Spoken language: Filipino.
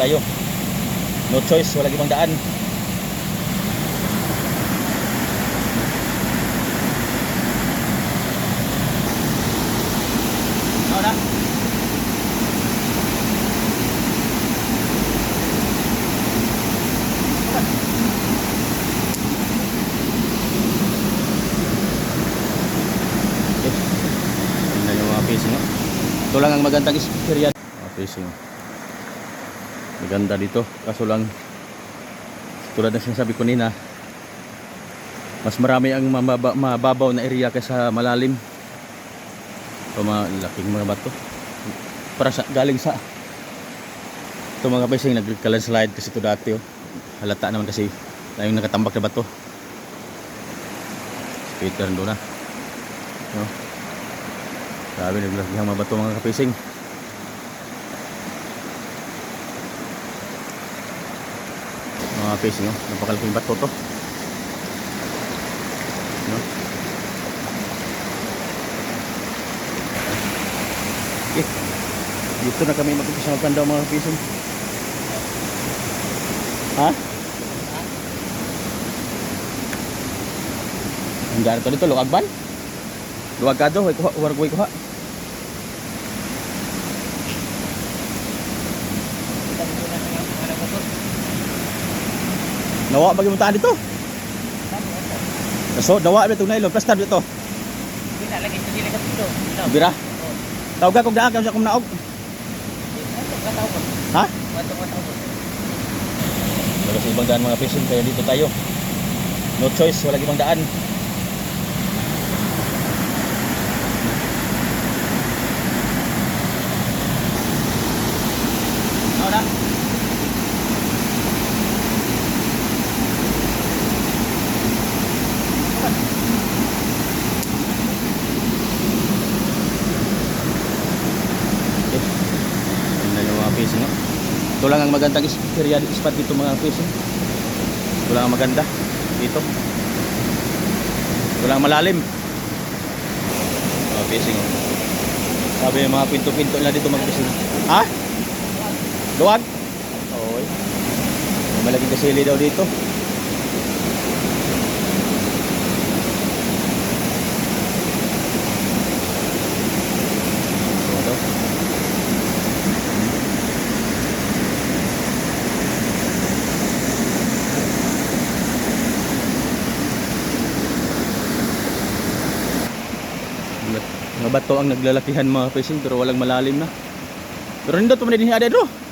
tayo. No choice, wala ibang daan. Ito lang ang magandang experience. Mga fishing. Maganda dito. Kaso lang, tulad ng sinasabi ko nina, mas marami ang mababa, mababaw na area kaysa malalim. Ito mga laking mga bato. Para sa, galing sa ito mga fishing, nagkalandslide kasi ito dati. Oh. Halata naman kasi tayong nakatambak na bato. Peter doon na. No? Sabi naglagyan mga bato mga kapising. Mga kapising, no? napakalaking bato to. No? Okay. Dito na kami mag-umpisa magpandaw mga kapising. Ha? Ang gano'n to dito, luwagban? Luwag ka do, kuha, way kuha. Nawa bagi mo taan dito. So, dawa ba itong nailon, plastar dito. Hindi lagi sa dili dito. Ito. Bira. Tawag ka kung daan ka sa naog. Ha? Wala sa ibang daan mga fishing, kaya dito tayo. No choice, wala ibang daan. Ano na? Okay. Tingnan yung mga fishing, no? Ito lang ang magandang experience spot dito mga fishing. Ito lang ang maganda dito. Ito lang ang malalim. Mga fishing. Oh. Sabi yung mga pinto-pinto nila dito mga fishing. Ha? Luwag? Oo. May malaging kasili daw dito. Ito daw. Mga bato ang naglalakihan mga fishing pero walang malalim na. Pero nindot pa man din ada. Ito.